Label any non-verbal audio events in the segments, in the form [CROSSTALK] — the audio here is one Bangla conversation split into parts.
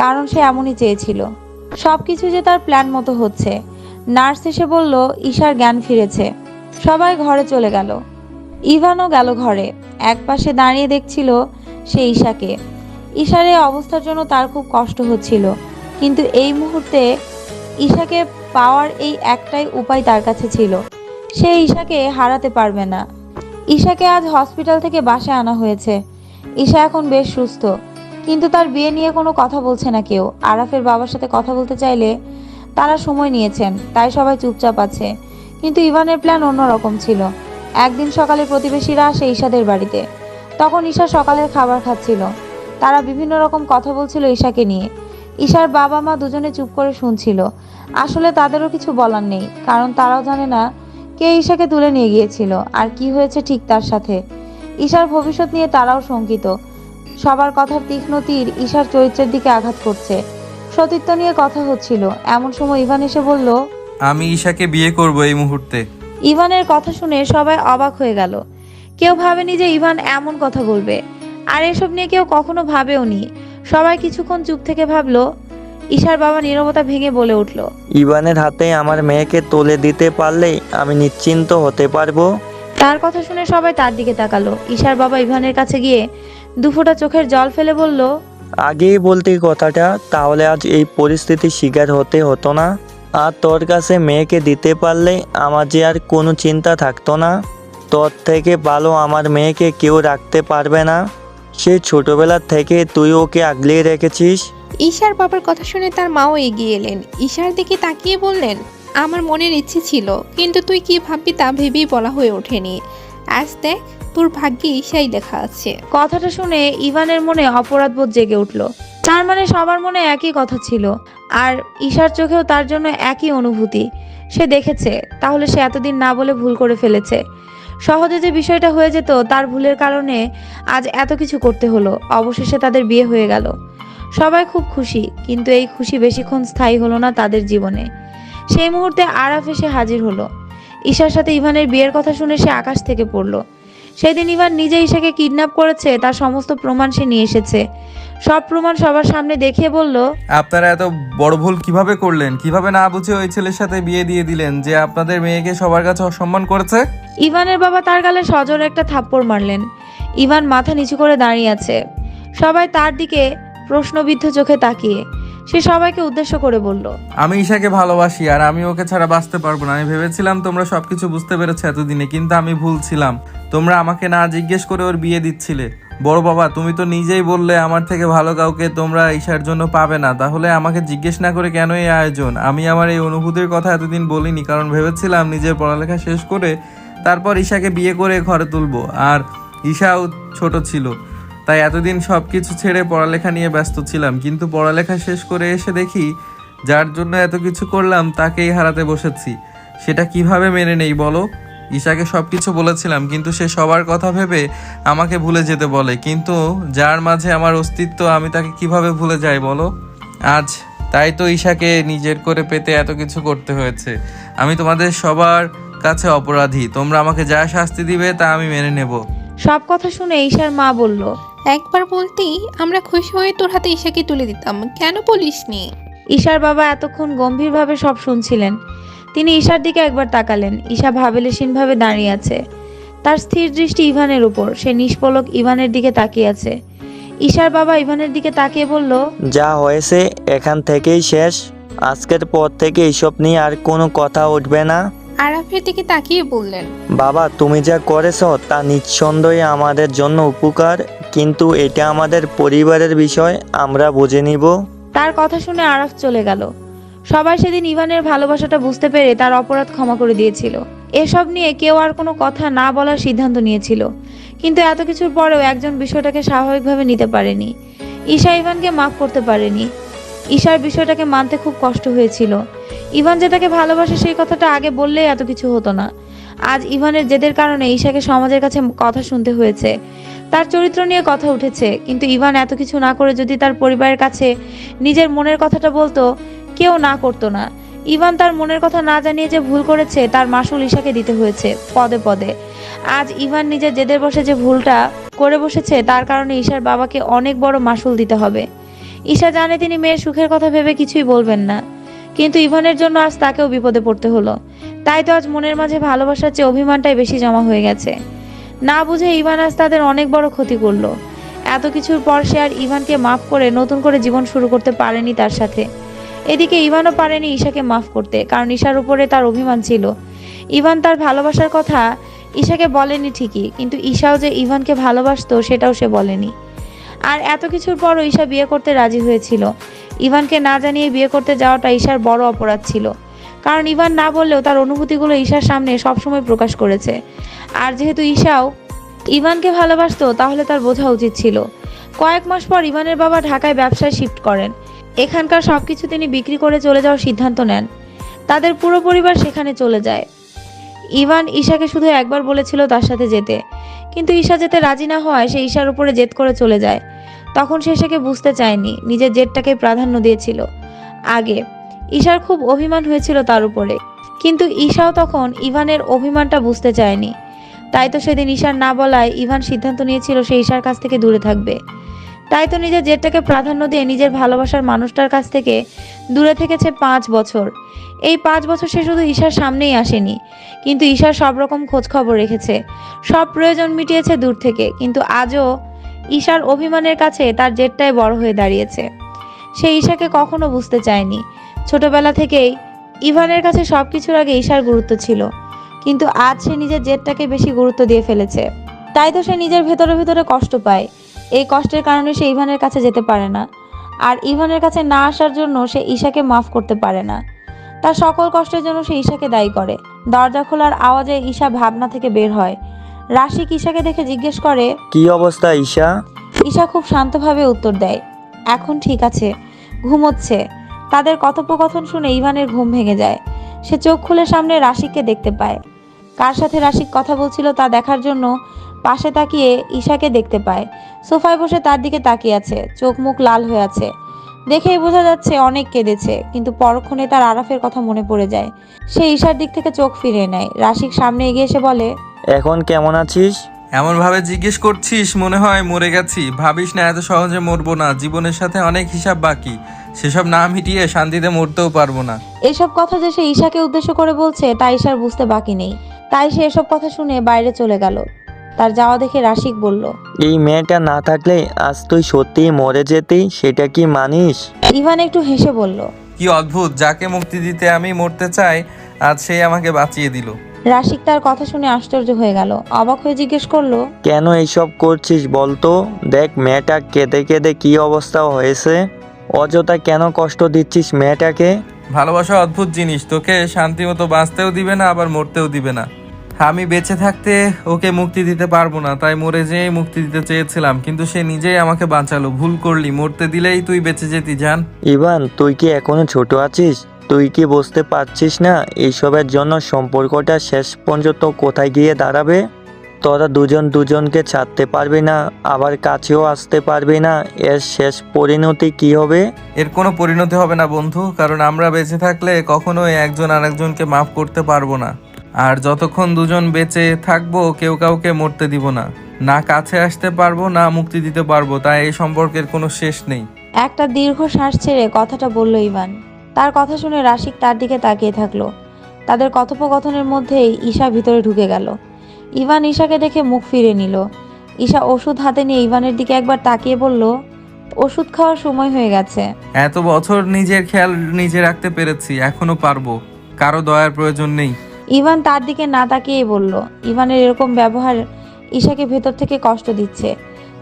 কারণ সে এমনই চেয়েছিল। সব কিছু যে তার প্ল্যান মতো হচ্ছে। নার্স এসে বলল, ঈশার জ্ঞান ফিরেছে। সবাই ঘরে চলে গেল। ইভানও গেল ঘরে। একপাশে দাঁড়িয়ে দেখছিল সে ঈশাকে। ঈশার এই অবস্থার জন্য তার খুব কষ্ট হচ্ছিল। কিন্তু এই মুহূর্তে ঈশাকে পাওয়ার এই একটাই উপায় তার কাছে ছিল। সে ঈশাকে হারাতে পারবে না। ঈশাকে আজ হসপিটাল থেকে বাসায় আনা হয়েছে। ঈশা এখন বেশ সুস্থ। কিন্তু তার বিয়ে নিয়ে কোনো কথা বলছে না কেউ। আরাফের বাবার সাথে কথা বলতে চাইলে তারা সময় নিয়েছেন, তাই সবাই চুপচাপ আছে। কিন্তু ইভানের প্ল্যান অন্যরকম ছিল। একদিন সকালে প্রতিবেশীরা আসে ঈশাদের বাড়িতে। তখন ঈশা সকালের খাবার খাচ্ছিল। তারা বিভিন্ন রকম কথা বলছিল ঈশাকে নিয়ে। ঈশার বাবা মা দুজনে চুপ করে শুনছিল। আসলে তাদেরও কিছু বলার নেই, কারণ তারাও জানে না কে ঈশাকে তুলে নিয়ে গিয়েছিল আর কি হয়েছে ঠিক তার সাথে। ঈশার ভবিষ্যৎ নিয়ে তারাও শঙ্কিত। সবার কথার তীক্ষ্ণ তীর ঈশার চরিত্রের দিকে আঘাত করছে। সতীত্ব নিয়ে কথা হচ্ছিল। এমন সময় ইভান এসে বলল আমি ঈশাকে বিয়ে করব এই মুহূর্তে। ইভানের কথা শুনে সবাই অবাক হয়ে গেল। কেউ ভাবেনি যে ইভান এমন কথা বলবে। আর এসব নিয়ে কেউ কখনো ভাবেওনি সবাই কিছুক্ষণ চুপ থেকে ভাবলো ঈশার বাবা নীরবতা ভেঙে বলে উঠল ইভানের হাতে আমার মেয়েকে তুলে দিতে পারলেই আমি নিশ্চিন্ত হতে পারব? তার কথা শুনে সবাই তার দিকে তাকালো। ঈশার বাবা ইভানের কাছে গিয়ে দুফোঁটা চোখের জল ফেলে বলল আগেই বলতে কথাটা তাহলে আজ এই পরিস্থিতির শিকার হতে হতো না। আর তোর কাছে মেয়েকে দিতে পারলে আমার যে আর কোনো চিন্তা থাকতো না। তোর থেকে ভালো আমার মেয়েকে কেউ রাখতে পারবে না। সেই ছোটবেলা থেকে তুই ওকে আগলিয়ে রেখেছিস? ঈশার বাবার কথা শুনে তার মাও এগিয়ে এলেন। ঈশার দিকে তাকিয়ে বললেন আমার মনের ইচ্ছে ছিল কিন্তু তুই কি ভাববি তা ভেবেই বলা হয়ে ওঠেনি। আজ দেখ তোর ভাগ্যে ঈশাই লেখা আছে। কথাটা শুনে ইভানের মনে অপরাধবোধ জেগে উঠল। তার মানে সবার মনে একই কথা ছিল, আর ঈশার চোখেও তার জন্য একই অনুভূতি। সে দেখেছে, তাহলে সে এতদিন না বলে ভুল করে ফেলেছে। সহজে যে বিষয়টা হয়ে যেত, তার ভুলের কারণে আজ এত কিছু করতে হলো, অবশেষে তাদের বিয়ে হয়ে গেল। সবাই খুব খুশি, কিন্তু এই খুশি বেশিক্ষণ স্থায়ী হলো না তাদের জীবনে। সেই মুহূর্তে আরাফ এসে হাজির হলো। ঈশার সাথে ইভানের বিয়ের কথা শুনে সে আকাশ থেকে পড়ল। সেদিন ইভান নিজে ঈশাকে কিডন্যাপ করেছে তার সমস্ত প্রমাণ সে নিয়ে এসেছে। সব প্রমাণ সবার সামনে দেখিয়ে বলল আপনারা এত বড় ভুল কীভাবে করলেন? কীভাবে না বুঝে ওই ছেলের সাথে বিয়ে দিয়ে দিলেন যে আপনাদের মেয়েকে সবার কাছে অসম্মান করেছে? ইভানের বাবা তার গালে সজোরে একটা থাপ্পড় মারলেন। ইভান মাথা নিচু করে দাঁড়িয়ে আছে। সবাই তার দিকে প্রশ্নবিদ্ধ চোখে তাকিয়ে। সে সবাইকে উদ্দেশ্য করে বলল, আমি ঈশাকে ভালোবাসি আর আমি ওকে ছাড়া বাঁচতে পারব না। আমি ভেবেছিলাম তোমরা সবকিছু বুঝতে পেরেছ এতদিনে, কিন্তু আমি ভুল ছিলাম। তোমরা আমাকে না জিজ্ঞেস করে ওর বিয়ে দিচ্ছিলে। বড় বাবা, তুমি তো নিজেই বললে আমার থেকে ভালো কাউকে তোমরা ঈশার জন্য পাবে না। তাহলে আমাকে জিজ্ঞেস না করে কেন এই আয়োজন? আমি আমার এই অনুভূতির কথা এতদিন বলিনি, কারণ ভেবেছিলাম নিজের পড়ালেখা শেষ করে তারপর ঈশাকে বিয়ে করে ঘরে তুলবো। আর ঈশাও ছোট ছিল। তাই এতদিন সব কিছু ছেড়ে পড়ালেখা নিয়ে ব্যস্ত ছিলাম, কিন্তু পড়ালেখা শেষ করে এসে দেখি যার জন্য এত কিছু করলাম তাকেই হারাতে বসেছি। সেটা কীভাবে মেনে নেই বলো? ঈশাকে সব কিছু বলেছিলাম, কিন্তু সে সবার কথা ভেবে আমাকে ভুলে যেতে বলে, কিন্তু যার মাঝে আমার অস্তিত্ব আমি তাকে কীভাবে ভুলে যাই বলো? আজ তাই তো ঈশাকে নিজের করে পেতে এত কিছু করতে হয়েছে। আমি তোমাদের সবার কাছে অপরাধী, তোমরা আমাকে যা শাস্তি দিবে তা আমি মেনে নেব। সব কথা শুনে ঈশার মা বলল একবার বলতেই আমরা খুশি হয়ে তোর হাতে ঈশাকে তুলে দিতাম। কেন বলিসনি? ঈশার বাবা এতক্ষণ গম্ভীরভাবে সব শুনছিলেন। তিনি ঈশার দিকে একবার তাকালেন। ঈশা ভাবেলেসীনভাবে দাঁড়িয়ে আছে। তার স্থির দৃষ্টি ইভানের উপর। সে নিষ্পলক ইভানের দিকে তাকিয়ে আছে। ঈশার বাবা ইভানের দিকে তাকিয়ে বলল যা হয়েছে এখান থেকেই শেষ। আজকের পর থেকে এইসব নিয়ে আর কোনো কথা উঠবে না। আরাফের দিকে তাকিয়ে বললেন বাবা তুমি যা করেছ তা নিঃসন্দেহে আমাদের জন্য উপকার। কিন্তু এটা আমাদের পরিবারের বিষয়, আমরা বুঝে নিব। তার কথা শুনে আরাফ চলে গেল। সবাই সেদিন ইভানের ভালোবাসাটা বুঝতে পেরে তার অপরাধ ক্ষমা করে দিয়েছিল। এসব নিয়ে কেউ আর কোনো কথা না বলার সিদ্ধান্ত নিয়েছিল। কিন্তু এত কিছুর পরেও একজন বিষয়টাকে স্বাভাবিকভাবে নিতে পারেনি। ঈশা ইভানকে মাফ করতে পারেনি। ঈশার বিষয়টাকে মানতে খুব কষ্ট হয়েছিল। ইভান যেটাকে ভালোবাসে সেই কথাটা আগে বললেই এত কিছু হতো না। আজ ইভানের জেদের কারণে ঈশাকে সমাজের কাছে কথা শুনতে হয়েছে। তার চরিত্র নিয়ে কথা উঠেছে, কিন্তু ইভান এত কিছু না করে যদি তার পরিবারের কাছে নিজের মনের কথাটা বলতো, কেউ না করতো না। ইভান তার মনের কথা না জানিয়ে যে ভুল করেছে, তার মাসুল ঈশাকে দিতে হয়েছে, পদে পদে। আজ ইভান নিজের জেদের বসে যে ভুলটা করে বসেছে, তার কারণে ঈশার বাবাকে অনেক বড় মাসুল দিতে হবে। ঈশা জানে তিনি মেয়ের সুখের কথা ভেবে কিছুই বলবেন না। কিন্তু ইভানের জন্য আজ তাকেও বিপদে পড়তে হলো। তাই তো আজ মনের মাঝে ভালোবাসার চেয়ে অভিমানটাই বেশি জমা হয়ে গেছে। না বুঝে ইভান আজ তাদের অনেক বড় ক্ষতি করল। এত কিছুর পর সে আর ইভানকে মাফ করে নতুন করে জীবন শুরু করতে পারেনি তার সাথে। এদিকে ইভানও পারেনি ঈশাকে মাফ করতে, কারণ ঈশার উপরে তার অভিমান ছিল। ইভান তার ভালোবাসার কথা ঈশাকে বলেনি ঠিকই, কিন্তু ঈশাও যে ইভানকে ভালোবাসতো সেটাও সে বলেনি। আর এত কিছুর পরও ঈশা বিয়ে করতে রাজি হয়েছিল। ইভানকে না জানিয়ে বিয়ে করতে যাওয়াটা ঈশার বড় অপরাধ ছিল। কারণ ইভান না বললেও তার অনুভূতিগুলো ঈশার সামনে সবসময় প্রকাশ করেছে। আর যেহেতু ঈশাও ইভানকে ভালোবাসতো, তাহলে তার বোঝা উচিত ছিল। কয়েক মাস পর ইভানের বাবা ঢাকায় ব্যবসায় শিফট করেন। এখানকার সব কিছু তিনি বিক্রি করে চলে যাওয়ার সিদ্ধান্ত নেন। তাদের পুরো পরিবার সেখানে চলে যায়। ইভান ঈশাকে শুধু একবার বলেছিল তার সাথে যেতে। কিন্তু ঈশা যেতে রাজি না হওয়ায় সে ঈশার উপরে জেদ করে চলে যায়। তখন সে সেকে বুঝতে চায়নি, নিজের জেদটাকে প্রাধান্য দিয়েছিল। আগে ঈশার খুব অভিমান হয়েছিল তার উপরে। কিন্তু ঈশাও তখন ইভানের অভিমানটা বুঝতে চায়নি। তাই তো সেদিন ঈশার না বলায় ইভান সিদ্ধান্ত নিয়েছিল সে ঈশার কাছ থেকে দূরে থাকবে। তাই তো নিজের জেদটাকে প্রাধান্য দিয়ে নিজের ভালোবাসার মানুষটার কাছ থেকে দূরে থেকেছে পাঁচ বছর। এই পাঁচ বছর সে শুধু ঈশার সামনেই আসেনি, কিন্তু ঈশার সব রকম খোঁজ খবর রেখেছে। সব প্রয়োজন মিটিয়েছে দূর থেকে, কিন্তু আজও ঈশার অভিমানের কাছে তার জেদটাই বড় হয়ে দাঁড়িয়েছে। সে ঈশাকে কখনো বুঝতে চায়নি। ছোটবেলা থেকেই ইভানের কাছে সব কিছুর আগে ঈশার গুরুত্ব ছিল কিন্তু আজ সে নিজের জেদটাকে বেশি গুরুত্ব দিয়ে ফেলেছে। তাই তো সে নিজের ভেতরে ভেতরে কষ্ট পায়। এই কষ্টের কারণে সে ইভানের কাছে যেতে পারে না। আর ইভানের কাছে না আসার জন্য সে ঈশাকে মাফ করতে পারে না। তার সকল কষ্টের জন্য সে ঈশাকে দায়ী করে। দরজা খোলার আওয়াজে ঈশা ভাবনা থেকে বের হয়। রাশিক ঈশাকে দেখে জিজ্ঞেস করে কি অবস্থা ঈশা? ঈশা খুব শান্তভাবে উত্তর দেয় এখন ঠিক আছে। ঘুমোচ্ছে। তাদের কথোপকথন শুনে ইভানের ঘুম ভেঙে যায়। সে চোখ খুলে সামনে রাশিককে দেখতে পায়। কার সাথে রাশিক কথা বলছিল তা দেখার জন্য পাশে তাকিয়ে ঈশাকে দেখতে পায়। সোফায় বসে তার দিকে তাকিয়ে আছে চোখ মুখ লাল হয়ে আছে। দেখেই বোঝা যাচ্ছে অনেক কেঁদেছে কিন্তু পরক্ষণে তার আরাফের কথা মনে পড়ে যায়। সে ঈশার দিক থেকে চোখ ফিরিয়ে নেয়। রাশিক সামনে এগিয়ে এসে বলে এখন কেমন আছিস? এমন ভাবে জিজ্ঞেস করছিস মনে হয় মরে গেছি। ভাবিস না এত সহজে মরবো না। জীবনের সাথে অনেক হিসাব বাকি। সেসব না মিটিয়ে শান্তিতে মরতেও পারব না। এসব কথা যে সে ঈশাকে উদ্দেশ্য করে বলছে তা ঈশার বুঝতে বাকি নেই। তাই সে এসব কথা শুনে বাইরে চলে গেল। তার যাওয়া দেখে রাশিক বলল এই মেয়েটা না থাকলে আজ তুই সত্যিই মরে যেতি সেটা কি মানিস? ইভান একটু হেসে বলল কি অদ্ভুত যাকে মুক্তি দিতে আমি মরতে চাই আজ সে আমাকে বাঁচিয়ে দিল। রাশিক তার কথা শুনে আশ্চর্য হয়ে গেল অবাক হয়ে জিজ্ঞেস করল কেন এইসব করছিস বলতো? দেখ মেয়েটা কেঁদে কেঁদে কি অবস্থা হয়েছে। অযথা কেন কষ্ট দিচ্ছিস মেয়েটাকে? ভালোবাসা অদ্ভুত জিনিস তোকে শান্তি মতো বাঁচতেও দিবে না আবার মরতেও দিবে না। আমি বেঁচে থাকতে ওকে মুক্তি দিতে পারব না তাই মরে যেয়ে মুক্তি দিতে চেয়েছিলাম কিন্তু সে নিজেই আমাকে বাঁচালো। ভুল করলি মরতে দিলেই তুই বেঁচে যেতি জান। ইভান তুই কি এখনও ছোট আছিস? তুই কি বুঝতে পারছিস না এইসবের জন্য সম্পর্কটা শেষ পর্যন্ত কোথায় গিয়ে দাঁড়াবে? তোরা দুজন দুজনকে ছাড়তে পারবি না আবার কাছেও আসতে পারবি না। এর শেষ পরিণতি কি হবে? এর কোনো পরিণতি হবে না বন্ধু কারণ আমরা বেঁচে থাকলে কখনোই একজন আরেকজনকে মাফ করতে পারব না। আর যতক্ষণ দুজন বেঁচে থাকব কেউ কাউকে মরতে দিব না। না কাছে আসতে পারব না মুক্তি দিতে পারব তাই এই সম্পর্কের কোনো শেষ নেই। একটা দীর্ঘ শ্বাস ছেড়ে কথাটা বলল ইভান। তার কথা শুনে রাশিক তার দিকে তাকিয়ে থাকল। তাদের কথোপকথনের মধ্যেই ঈশা ভিতরে ঢুকে গেল। ইভান ঈশাকে দেখে মুখ ফিরে নিল। ঈশা ওষুধ হাতে নিয়ে ইভানের দিকে একবার তাকিয়ে বলল ওষুধ খাওয়ার সময় হয়ে গেছে। এত বছর নিজের খেয়াল নিজে রাখতে পেরেছি এখনও পারব। কারও দয়ার প্রয়োজন নেই। ইভান তার দিকে না তাকিয়েই বলল ইভানের এরকম ব্যবহার ঈশাকে ভেতর থেকে কষ্ট দিচ্ছে।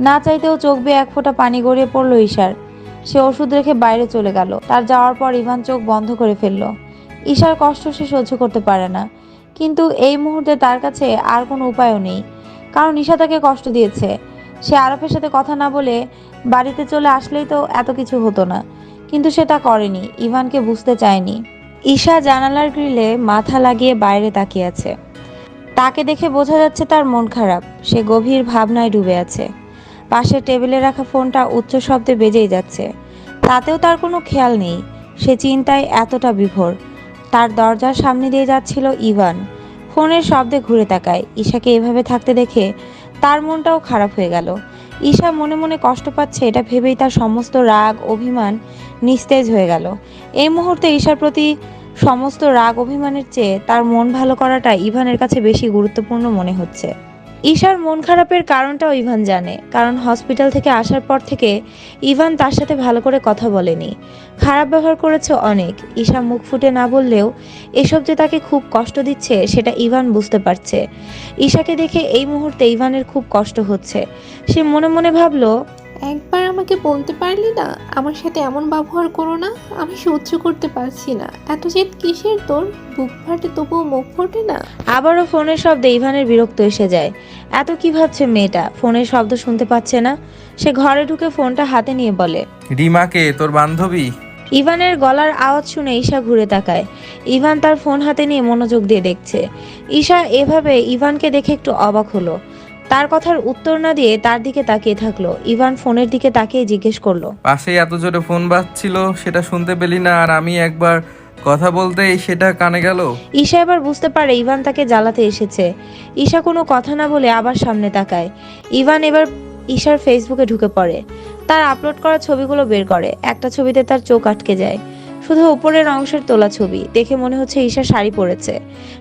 না চাইতেও চোখ বেয়ে এক ফোঁটা পানি গড়িয়ে পড়ল ঈশার। সে ওষুধ রেখে বাইরে চলে গেল। তার যাওয়ার পর ইভান চোখ বন্ধ করে ফেলল। ঈশার কষ্ট সে সহ্য করতে পারে না। কিন্তু এই মুহূর্তে তার কাছে আর কোনো উপায়ও নেই। কারণ ঈশা তাকে কষ্ট দিয়েছে। সে আরফের সাথে কথা না বলে বাড়িতে চলে আসলেই তো এত কিছু হতো না। কিন্তু সে তা করেনি, ইভানকে বুঝতে চায়নি। ঈশা জানালার গ্রিলে মাথা লাগিয়ে বাইরে তাকিয়ে আছে। তাকে দেখে বোঝা যাচ্ছে তার মন খারাপ। সে গভীর ভাবনায় ডুবে আছে। পাশে টেবিলে রাখা ফোনটা উচ্চ শব্দে বেজেই যাচ্ছে। তাতেও তার কোনো খেয়াল নেই। সে চিন্তায় এতটা বিভোর। তার দরজার সামনে দিয়ে যাচ্ছিল ইভান। ফোনের শব্দে ঘুরে তাকায়। ঈশাকে এভাবে থাকতে দেখে তার মনটাও খারাপ হয়ে গেল। ঈশা মনে মনে কষ্ট পাচ্ছে, এটা ভেবেই তার সমস্ত রাগ, অভিমান নিস্তেজ হয়ে গেল। এই মুহূর্তে ঈশার প্রতি সমস্ত রাগ, অভিমানের চেয়ে তার মন ভালো করাটা ইভানের কাছে বেশি গুরুত্বপূর্ণ মনে হচ্ছে। ঈশার মন খারাপের কারণটাও ইভান জানে, কারণ হসপিটাল থেকে আসার পর থেকে ইভান তার সাথে ভালো করে কথা বলেনি। খারাপ ব্যবহার করেছে অনেক, ঈশা মুখ ফুটে না বললেও এসব যে তাকে খুব কষ্ট দিচ্ছে সেটা ইভান বুঝতে পারছে। ঈশাকে দেখে এই মুহূর্তে ইভানের খুব কষ্ট হচ্ছে। সে মনে মনে ভাবলো একবার আমাকে বলতে পারলি না? আমার সাথে এমন ব্যবহার করো না আমি সহ্য করতে পারছি না। এত জেদ কিসের তোর? বুক ফাটে তবুও মুখ ফোটে না। আবারও ফোনের শব্দে ইভানের বিরক্ত এসে যায়। এত কি ভাবছে মেয়েটা? ফোনের শব্দ শুনতে পাচ্ছে না? সে ঘরে ঢুকে ফোনটা হাতে নিয়ে বলে রিমাকে তোর বান্ধবী? ইভানের গলার আওয়াজ শুনে ঈশা ঘুরে তাকায়। ইভান তার ফোন হাতে নিয়ে মনোযোগ দিয়ে দেখছে। ঈশা এভাবে ইভানকে দেখে একটু অবাক হলো। তার কথার উত্তর না দিয়ে তার দিকে তাকিয়ে থাকল। ইভান ফোনের দিকে তাকিয়ে জিজ্ঞেস করল। পাশেই এত জোরে ফোন বাজছিল সেটা শুনতে পেলি না আর আমি একবার কথা বলতেই সেটা কানে গেল? ঈশা এবার বুঝতে পারে ইভান তাকে জ্বালাতে এসেছে। ঈশা কোনো কথা না বলে আবার সামনে তাকায়। ইভান এবার ঈশার ফেসবুকে ঢুকে পড়ে। তার আপলোড করা ছবিগুলো বের করে। একটা ছবিতে তার চোখ আটকে যায়। শুধু উপরের অংশের তোলা ছবি। দেখে মনে হচ্ছে ঈশা শাড়ি পরেছে।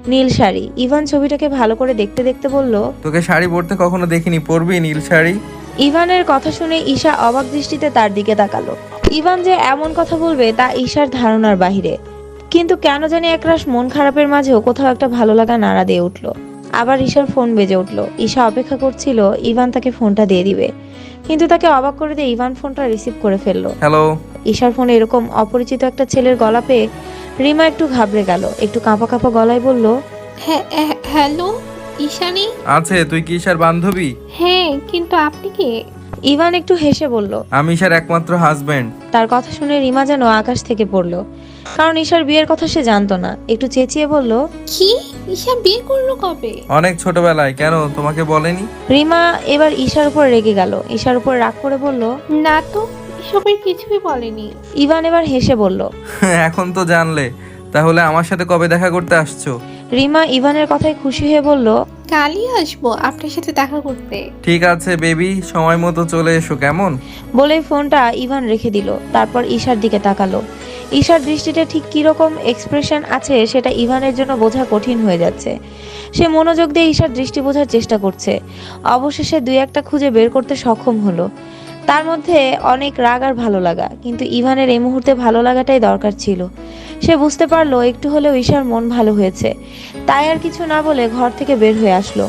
নীল শাড়ি। ইভান ছবিটাকে ভালো করে দেখতে দেখতে বলল তোকে শাড়ি পরতে কখনো দেখিনি পরবি নীল শাড়ি? ইভানের কথা শুনে ঈশা অবাক দৃষ্টিতে তার দিকে তাকালো। ইভান যে এমন কথা বলবে তা ঈশার ধারণার বাহিরে। কিন্তু কেন জানি একরাশ মন খারাপের মাঝেও কোথাও একটা ভালো লাগা নাড়া দিয়ে উঠল। আবার ঈশার ফোন বেজে উঠল। ঈশা অপেক্ষা করছিল ইভান তাকে ফোনটা দিয়ে দিবে। কিন্তু তাকে অবাক করে দিয়ে ইভান ফোনটা রিসিভ করে ফেলল। হ্যালো। ঈশার ফোনে এরকম অপরিচিত একটা ছেলের গলা পেয়ে রিমা একটু ঘাবড়ে গেল। একটু কাঁপা কাঁপা গলায় বলল হ্যাঁ হ্যাঁ, হ্যালো ঈশানি? আছে তুই কি ঈশার বান্ধবী? হ্যাঁ কিন্তু আপনি কে? ইভান একটু হেসে বলল আমি ঈশার একমাত্র হাজবেন্ড। তার কথা শুনে রিমা যেন আকাশ থেকে পড়ল। কারণ ঈশার বিয়ের কথা সে জানতো না। একটু চেঁচিয়ে বলল কি? ঈশা বিয়ে করল কবে? অনেক ছোটবেলায়। কেন তোমাকে বলেনি? রিমা এবার ঈশার উপর রেগে গেল। ঈশার উপর রাগ করে বলল না তো এসবের কিছুই বলেনি। ইভান এবার হেসে বলল [LAUGHS] এখন তো জানলে তাহলে আমার সাথে কবে দেখা করতে আসছো? রিমা ইভানের কথায় খুশি হয়ে বলল কালই আসব আপনার সাথে দেখা করতে। ঠিক আছে বেবি সময় মতো চলে এসো কেমন? বলে ফোনটা ইভান রেখে দিল তারপর ঈশার দিকে তাকালো। ঈশার দৃষ্টিতে ঠিক কীরকম এক্সপ্রেশন আছে সেটা ইভানের জন্য বোঝা কঠিন হয়ে যাচ্ছে। সে মনোযোগ দিয়ে ঈশার দৃষ্টি বোঝার চেষ্টা করছে। অবশেষে দুই একটা খুঁজে বের করতে সক্ষম হলো। তার মধ্যে অনেক রাগ আর ভালো লাগা, কিন্তু ইভানের এই মুহূর্তে ভালো লাগাটাই দরকার ছিল। সে বুঝতে পারল একটু হলেও ঈশার মন ভালো হয়েছে। তাই আর কিছু না বলে ঘর থেকে বের হয়ে আসলো।